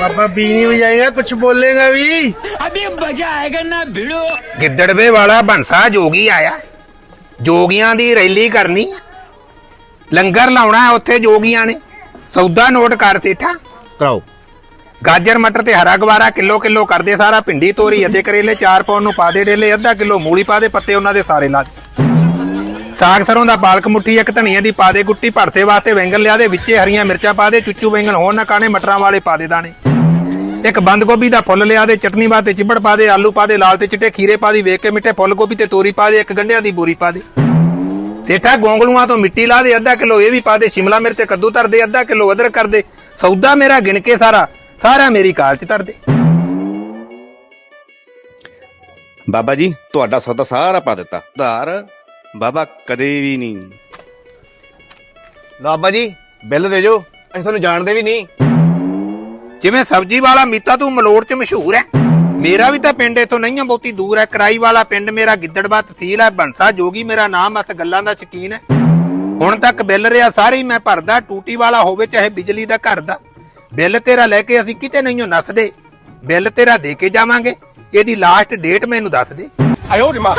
पापा बीनी बजाएगा कुछ बोलेगा भी अभी मजा आएगा ना भिड़ो ਗਿੱਦੜਵੇ ਵਾਲਾ ਬੰਸਾ ਜੋਗੀ ਆਇਆ ਜੋਗੀਆਂ ਦੀ ਰੈਲੀ ਕਰਨੀ ਲੰਗਰ ਲਾਉਣਾ ਹੈ ਉੱਥੇ ਜੋਗੀਆਂ ਨੇ ਸੌਦਾ ਨੋਟ ਕਰ ਸੇਠਾ ਕਰਾਓ ਗਾਜਰ ਮਟਰ ਤੇ ਹਰਾ ਗਵਾਰਾ ਕਿਲੋ ਕਿਲੋ ਕਰਦੇ ਸਾਰਾ ਭਿੰਡੀ ਤੋਰੀ ਅੱਧੇ ਕਰੇਲੇ ਚਾਰ ਪੌਣ ਨੂੰ ਪਾ ਦੇ ਡੇਲੇ ਅੱਧਾ ਕਿਲੋ ਮੂਲੀ ਪਾ ਦੇ ਪੱਤੇ ਉਹਨਾਂ ਦੇ ਸਾਰੇ ਲਾ ਦੇ ਸਾਗ ਸਰੋਂ ਦਾ ਪਾਲਕ ਮੁੱਠੀ ਇੱਕ ਧਨੀਏ ਦੀ ਪਾ ਦੇ ਗੁੱਟੀ ਭਰਤੇ ਵਾਸਤੇ ਵੈਂਗਣ ਲਿਆ ਦੇ ਵਿੱਚੇ ਹਰੀਆਂ ਮਿਰਚਾਂ ਪਾ ਦੇ ਚੁੱਚੂ ਵੈਂਗਣ ਹੋਣ ਨਾ ਕਾਣੇ ਮਟਰਾਂ ਵਾਲੇ ਪਾ ਦੇ ਦਾਣੇ ਇੱਕ ਬੰਦ ਗੋਭੀ ਦਾ ਫੁੱਲ ਲਿਆ ਦੇ ਚਟਨੀ ਵਾਸਤੇ ਚਿੱਬੜ ਪਾ ਦੇ ਆਲੂ ਪਾ ਦੇ ਲਾਲ ਤੇ ਚਿੱਟੇ ਖੀਰੇ ਪਾ ਦੀ ਵੇਖ ਕੇ ਮਿੱਠੇ ਫੁੱਲ ਗੋਭੀ ਤੇ ਤੋਰੀ ਪਾ ਦੇ ਇੱਕ ਗੰਢਿਆਂ ਦੀ ਬੋਰੀ ਪਾ ਦੇ। ਸੇਠਾ ਗੋਂਗਲੂਆਂ ਤੋਂ ਮਿੱਟੀ ਲਾ ਦੇ ਅੱਧਾ ਕਿਲੋ ਇਹ ਵੀ ਪਾ ਦੇ ਸ਼ਿਮਲਾ ਮਿਰਚ ਤੇ ਕੱਦੂ ਧਰ ਦੇ ਅੱਧਾ ਕਿਲੋ ਅਦਰਕ ਕਰ ਦੇ ਸੌਦਾ ਮੇਰਾ ਗਿਣ ਕੇ ਸਾਰਾ ਸਾਰਾ ਮੇਰੀ ਕਾਲ ਚ ਧਰ ਦੇ। ਬਾਬਾ ਜੀ ਤੁਹਾਡਾ ਸੌਦਾ ਸਾਰਾ ਪਾ ਦਿੱਤਾ। ਉਧਾਰ ਬਾਬਾ ਕਦੇ ਵੀ ਨਹੀਂ। ਬਾਬਾ ਜੀ ਬਿੱਲ ਦੇ ਜੋ ਅਸੀਂ ਤੁਹਾਨੂੰ ਜਾਣਦੇ ਵੀ ਨਹੀਂ। ਜਿਵੇਂ ਸਬਜੀ ਵਾਲਾ ਮੀਤਾ ਤੂੰ ਮਲੋੜ ਚ ਮਸ਼ਹੂਰ ਹੈ ਮੇਰਾ ਵੀ ਤਾਂ ਪਿੰਡ ਇਥੋਂ ਨਹੀਂ ਆ ਬਹੁਤੀ ਦੂਰ ਹੈ ਕਰਾਈ ਵਾਲਾ ਪਿੰਡ ਮੇਰਾ ਗਿੱਦੜਬਾ ਤਹਿਸੀਲ ਹੈ ਬੰਸਾ ਜੋਗੀ ਮੇਰਾ ਨਾਮ ਅਸ ਗੱਲਾਂ ਦਾ ਸ਼ਕੀਨ ਹੈ ਹੁਣ ਤੱਕ ਬਿੱਲ ਰਿਆ ਸਾਰੇ ਹੀ ਮੈਂ ਭਰਦਾ, ਟੂਟੀ ਵਾਲਾ ਹੋਵੇ ਚਾਹੇ ਬਿਜਲੀ ਦਾ ਘਰ ਦਾ। ਬਿੱਲ ਤੇਰਾ ਲੈ ਕੇ ਅਸੀਂ ਕਿਤੇ ਨਹੀਂ ਓ ਨੱਸਦੇ। ਬਿੱਲ ਤੇਰਾ ਦੇ ਕੇ ਜਾਵਾਂਗੇ। ਇਹਦੀ ਲਾਸਟ ਡੇਟ ਮੈਨੂੰ ਦੱਸ ਦੇ। ਆਇਓ ਜਮਾ।